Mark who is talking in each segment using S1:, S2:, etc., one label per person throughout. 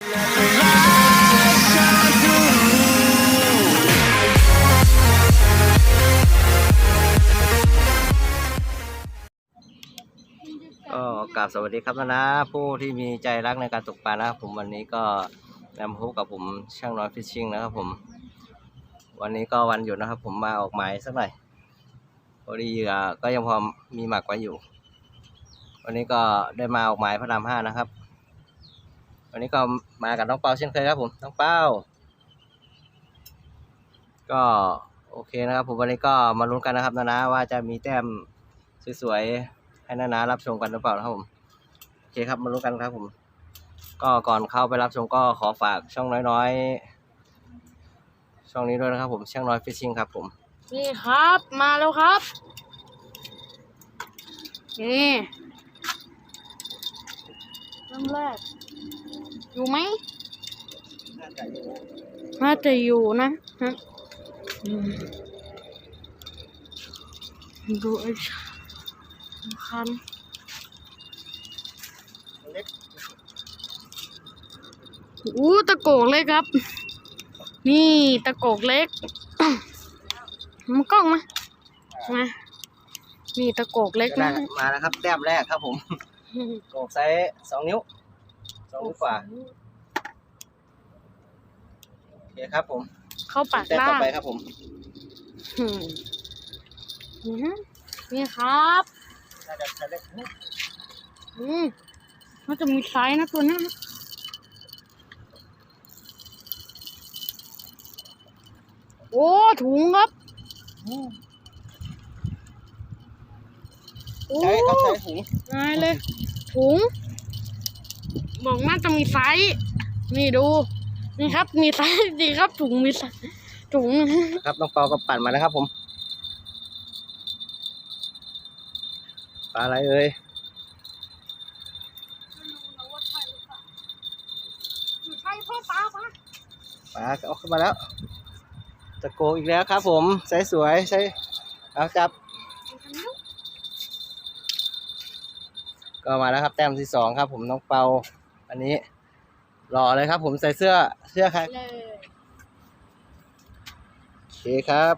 S1: ก็กราบสวัสดีครับนะนะผู้ที่มีใจรักในการตกปลานะครับผมวันนี้ก็นำพบกับผมช่างน้อยฟิชชิ่งนะครับผม วันนี้ก็วันหยุดนะครับ ผมมาออกหมายสักหน่อยพอดีเหยื่อก็ยังพอมีหมักไว้อยู่ วันนี้ก็ได้มาออกหมายพระรามห้านะครับ วันนี้ก็มากับน้องเปาเช่นเคยครับผมน้องเปาก็โอเคนะครับ ผมวันนี้ก็มาลุ้นกันนะครับนะนะว่าจะมีแต้มสวยๆให้นานารับชมกันหรือเปล่าครับผมโอเคครับมาลุ้นกันครับผม ก็ก่อนเข้าไปรับชมก็ขอฝากช่องน้อยๆ ช่องนี้ด้วยนะครับ ผมช่างน้อยฟิชชิงครับ ผม
S2: นี่ครับมาแล้วครับนี่เริ่มแรก อยู่ไหมน่าจะอยู่นะฮะอืมดูไอ้คันอู้ตะโกกเล็กครับ นี่ตะโกกเล็กมันกล้องมามานี่ตะโกกเล็ก
S1: ได้
S2: นะ
S1: มาแล้วครับแต้มแรกครับผมโกกไซส์สองนิ้ว สองนิ้วกว่าโอเคครับผม
S2: เข้าปาก
S1: แต้ม
S2: ล่า
S1: ต่องไปครับผม
S2: อืมอืมนี่ครับ
S1: น่าจะจะเล็กนิด
S2: อืมมันจะมีไซส์นะตัวนี้นะโอ้ถุงครับโอ้
S1: ใช้ครับใช้ถุง
S2: นายเลย ถุง บอกน่าจะมีไซส์นี่ดู นี่ครับ มีไซส์จริงครับถุงมีไซส์ถุง
S1: ครับน้องเปาก็ปั่นมาแล้วครับ ผมปลาอะไรเอ่ย
S2: ใช่พ่อป้าป้า
S1: ปลาเอาเข้ามาแล้วตะโกอีกแล้วครับ ผมใช้สวยใช้เอาจับ ก็มาแล้วครับ แต้มที่สองครับ ผมน้องเปา อันนี้หล่อเลยครับ ผมใส่เสื้อเสื้อใคร
S2: เลย
S1: โอเคครับ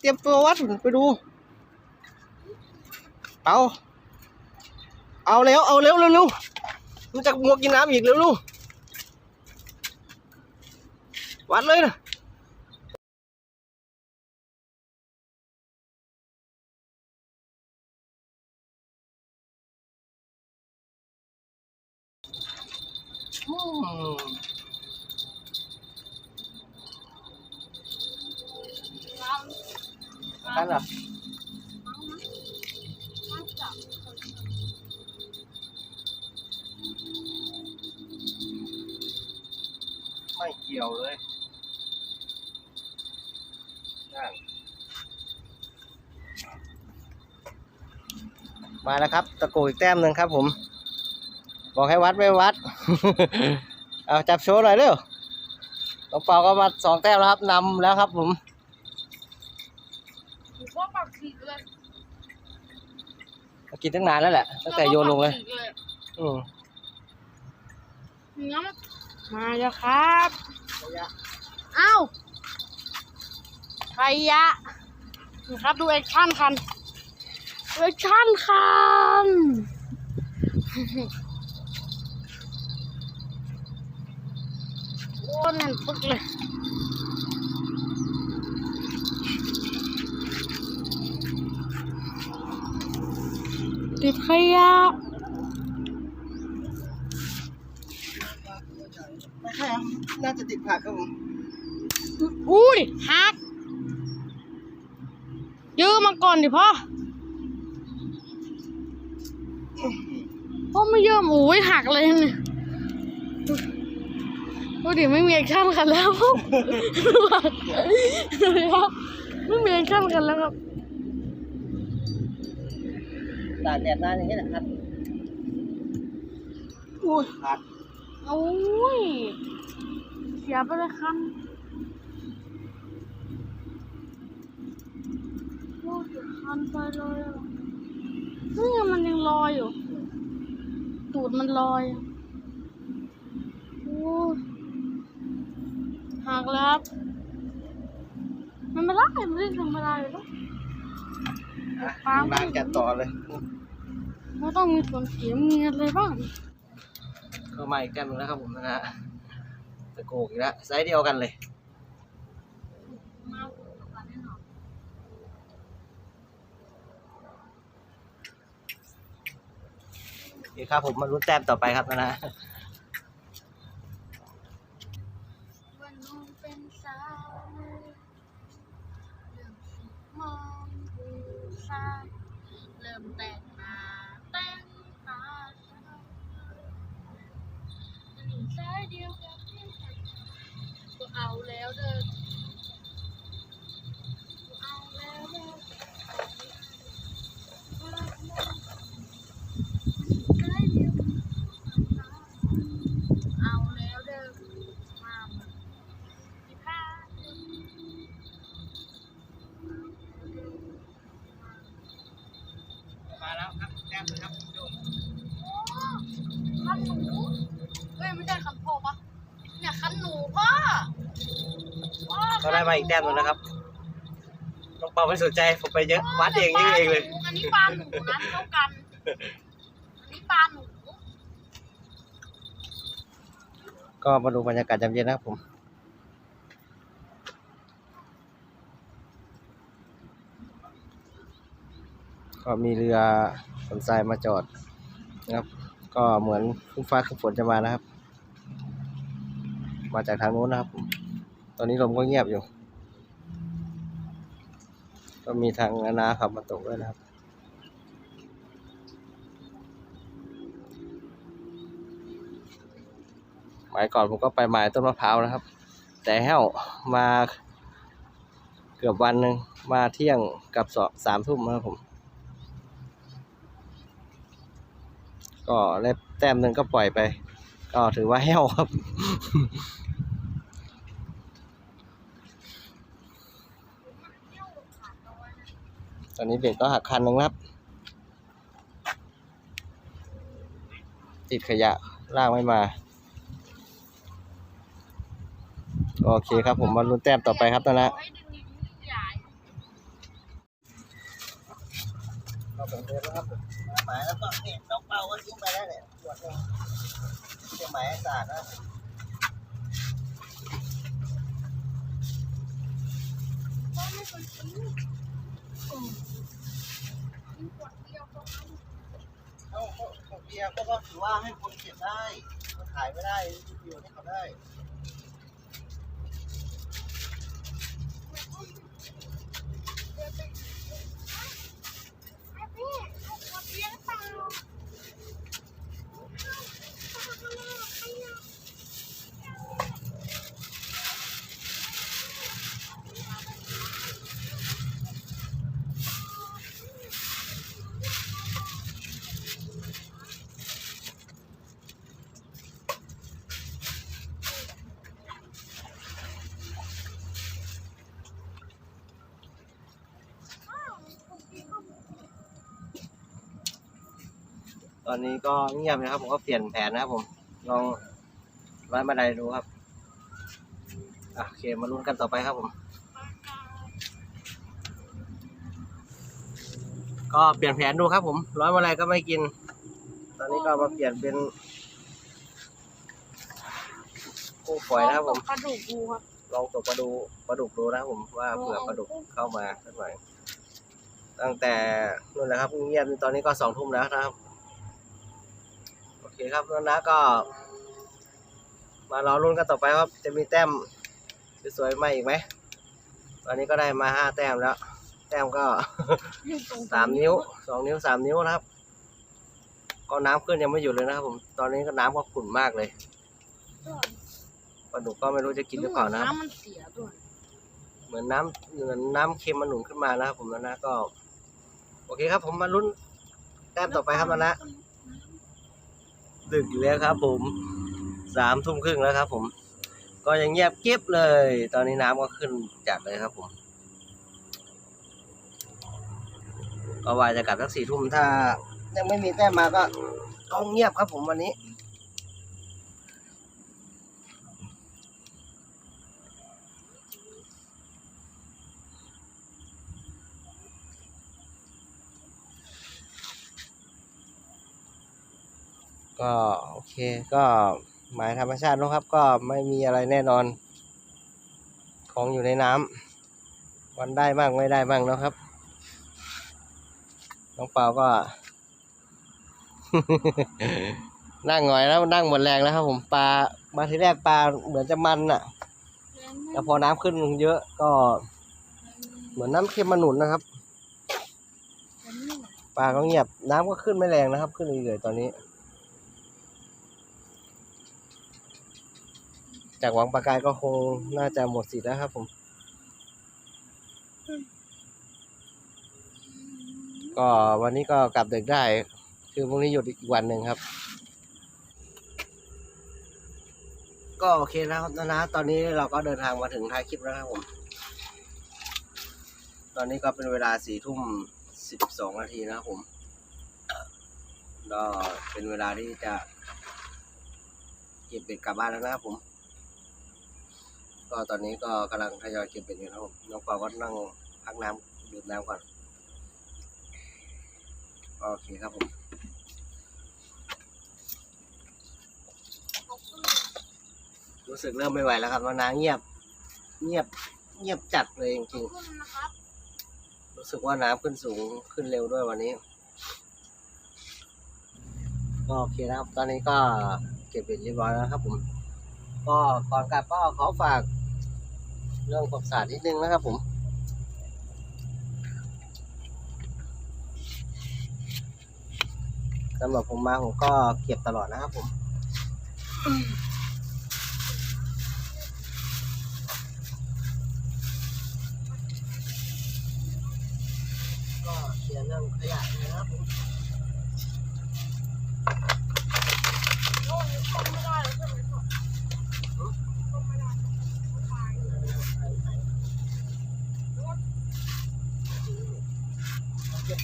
S1: เตรียมตัววัดไปดู เอาเอาแล้วเอาเร็วเร็วเร็วมันจะมัวกินน้ำอีกเร็วลูกวัดเลยนะ กันเหรอไม่เกี่ยวเลยนั่นมาแล้วครับ ตะโกอีกแต้มหนึ่งครับผม บอกให้วัดไม่วัด เอาจับโชว์หน่อยเร็วน้องเปาก็มาสองแต้มแล้วครับนำแล้วครับผม
S2: พ่อปากฉีกเลย
S1: กินตั้งนานแล้วแหละตั้งแต่โยนลงเลย อืม
S2: งั้นมาแล้วครับเอ้าไฟยะนี่ครับดูแอคชั่นคันดูแอคชั่นคันโอ้นั่นปึ๊กเลย ติดขยะ
S1: ไม่ใช่ครับน่าจะติดผักครับผม
S2: อุ้ยหักยืมมาก่อนดิพ่อพ่อไม่ยืมโอ้ยหักเลยเนี่ยดูดิไม่มีแอคชั่นกันแล้วดูดิครับไม่มีแอคชั่นกันแล้วครับ
S1: ตากแดดนานอย่างนี้นะครับอุ้ยผัก
S2: โอ้ย เสียไปเลยคันโอ้ยเสียคันไปเลยอะนี่ไงมันยังลอยอยู่ ตูดมันลอยอะหักแล้วครับมันไม่ได้มันไม่ได้ทำอะไรเลยหรอก
S1: อะ
S2: ฟาง
S1: ล้างแกะต่อเลย
S2: มันต้องมีส่วนเสียมีอะไรบ้าง
S1: เข้ามาอีกแต้มหนึงแล้วครับผมนะฮะตะโกกอีกแล้วไซส์เดียวกันเลย
S2: มาก่อนแน่นอน
S1: โอเคครับผมมาลุ้นแต้มต่อไปครับนะฮะ
S2: สาเริ่มแต่งมาแต่งตาอันนี้สายเดียวกับที่ฉันก็เอาแล้วเดินก็เอาแล้วเดินสายเดียวกับเอาแล้วเดินมาที่พา
S1: มาแล้วครับแต้มนึงครับดู
S2: คันหนูเอ้ยไม่ใช่คันพ่อปะเนี่ยคันหนูพ่อพ่อ
S1: ก็ได้มาอีกแต้มหนึงนะครับต้องเป่าไม่สนใจผมไปเยอะวัดเองยืดเองเลย
S2: อันนี้ปลาหนูนะเท่ากัน อันนี้ปลาหนู
S1: ก็มาดูบรรยากาศยามเย็นนะครับผม ก็มีเรือขนทรายมาจอดนะครับ ก็เหมือนคุ้ฟ้าคุ้ฝนจะมานะครับ มาจากทางโน้นนะครับผม ตอนนี้ลมก็เงียบอยู่ ก็มีทางนาขับมาตกด้วยนะครับ หมายก่อนผมก็ไปหมายต้นมะพร้าวนะครับ แต่แห้วมาเกือบวันหนึ่งมาเที่ยงกับสองสามทุ่มนะครับผม ก็ได้แต้มหนึ่งก็ปล่อยไป ก็ถือว่าแห้วครับ ตอนนี้เบรกก็หักคันหนึ่งแล้วครับ ติดขยะลากไม่มา โอเคครับผมมาลุ้นแต้มต่อไปครับตอนนี้
S2: ไว้ดึงนิ้วใหญ่
S1: ก็ผมเดินแล้วครับผมหมายแล้วก็เนี่ยต้องเป่าก็ทิ้งไปแล้วเนี่ยขวดหนึงเก็บหมายให้สะอาดนะ
S2: ก็ไม่ควรทิ้งอืมทิ้งขวด เดียก็เอา
S1: เอ้าของเบียร์ก็ต้องถือว่าให้คนเก็บได้คนขายไม่ได้รีวิวให้เขาได้
S2: อ
S1: นนี้ก็เงียบนะครับ ผมก็เปลี่ยนแผนนะครับผม ลองร้อยมาไดดูครับอะโอเคมาลุ้นกันต่อไปครับผม ก็เปลี่ยนแผนดูครับ ผม ร้อยมาลัยก็ไม่กิน ตอนนี้ก็มาเปลี่ยนเป็นกุ้งฝอยนะครับผม
S2: กระดูกงูครับ
S1: ลองตกปลาดูปลาดุกดูนะครับผมว่าเผื่อปลาดุกเข้ามาสักหน่อยตั้งแต่นู่นแหละครับเงียบๆตอนนี้ก็สองทุ่มแล้วนะครับโอ เคครับแล้วนะก็ มารอรุ่นกันต่อไปครับจะมีแต้มสวยๆมาอีกไหมตอนนี้ก็ได้มาห้าแต้มแล้ว แต้มก็ สามนิ้วสองนิ้วสามนิ้วนะครับ ก็น้ำขึ้นยังไม่หยุดเลยนะครับผมตอนนี้ก็น้ำก็ขุ่นมากเลยปลาดุกก็ไม่รู้จะกินหรือเปล่านะครับ
S2: น้ำมันเสียด้วย
S1: เหมือนน้ำเหมือนน้ำเค็มมันหนุนขึ้นมานะครับผมแล้วนะก็ โอเคครับ ผมมาลุ้นแต้มต่อไปครับแล้วนะ ดึกแล้วครับ ผมสามทุ่มครึ่งแล้วครับ ผม ก็ยังเงียบเก็บเลย ตอนนี้น้ำก็ขึ้นจัดเลยครับ ผมก็ว่าจะกลับสักสี่ทุ่มถ้ายังไม่มีแต้มมาก็ต้องเงียบครับ ผมวันนี้ ก็โอเคก็หมายธรรมชาตินะครับ ก็ไม่มีอะไรแน่นอน ของอยู่ในน้ำวันได้บ้างไม่ได้บ้างนะครับ น้องเปาก็ นั่งหน่อยแล้วนั่งหมดแรงแล้วครับผมปลามาทีแรกปลาเหมือนจะมันอะแต่พอน้ำขึ้นเยอะก็ เหมือนน้ำเค็มมาหนุนนะครับปลาก็เงียบน้ำก็ขึ้นไม่แรงนะครับ ขึ้นเรื่อยๆตอนนี้ จากหวังปลากายก็คงน่าจะหมดสิทธิ์แล้วครับผม ก็วันนี้ก็กลับดึกได้ คือพรุ่งนี้หยุดอีกวันหนึ่งครับ ก็โอเคนะครับนะนะ ตอนนี้เราก็เดินทางมาถึงท้ายคลิปแล้วครับผม ตอนนี้ก็เป็นเวลาสี่ทุ่มสิบสองนาทีนะครับผมก็เป็นเวลาที่จะเก็บเป็ดกลับบ้านแล้วนะครับผม ก็ตอนนี้ก็กำลังทยอยเก็บเป็ดอยู่นะครับผมน้องปอก็นั่งพักน้ำดื่มน้ำก่อนโอเคครับผมรู้สึกเริ่มไม่ไหวแล้วครับว่าน้าเงียบ เงียบ เงียบจัดเลยจริง
S2: ขอบคุณนะครับ
S1: ๆรู้สึกว่าน้ำขึ้นสูงขึ้นเร็วด้วยวันนี้ก็โอเคนะครับ ตอนนี้ก็เก็บเป็ดเรียบร้อยแล้วครับผม ก็ก่อนกลับก็ขอฝาก เรื่องความสะอาดนิดนึงนะครับผมสำหรับผมมาผมก็เก็บตลอดนะครับผมก็เคลียร์เรื่องขยะนะครับผม
S2: โอ้ยทำไม่ได้เลยใช่ไหมพ่อทำไม่ได้ตาย
S1: เ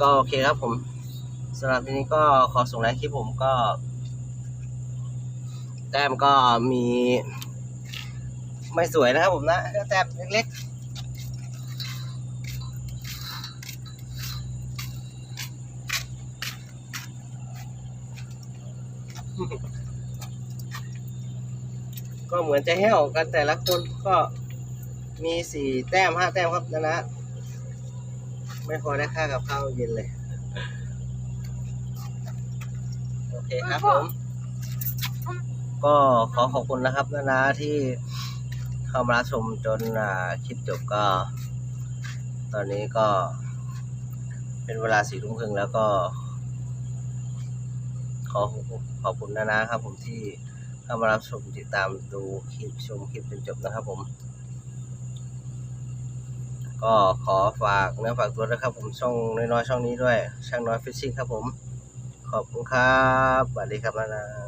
S1: ก็โอเคครับผมสำหรับทีนี้ก็ขอส่งไลค์คลิปผมก็ ต้มก็มี ไม่สวยนะครับผมนะแต้มเล็กๆก็เหมือนจะแห้วกันแต่ละคนก็มีสี่แต้มห้าแต้มครับนะนะ ไม่พอได้ค่ากับข้าวเย็นเลย โอเคครับผม ก็ขอขอบคุณนะครับนานาที่เข้ามารับชมจนคลิปจบก็ ตอนนี้ก็ เป็นเวลาสี่ทุ่มครึ่งแล้วก็ ขอขอบคุณนานาครับ ผมที่เข้ามารับชมติดตามดูคลิปชมคลิปจนจบนะครับ ผม ก็ขอฝากเนื้อฝากตัวนะครับ ผมช่องน้อยๆช่องนี้ด้วย ช่างน้อยฟิชชิ่งครับผม ขอบคุณครับสวัสดีครับนานา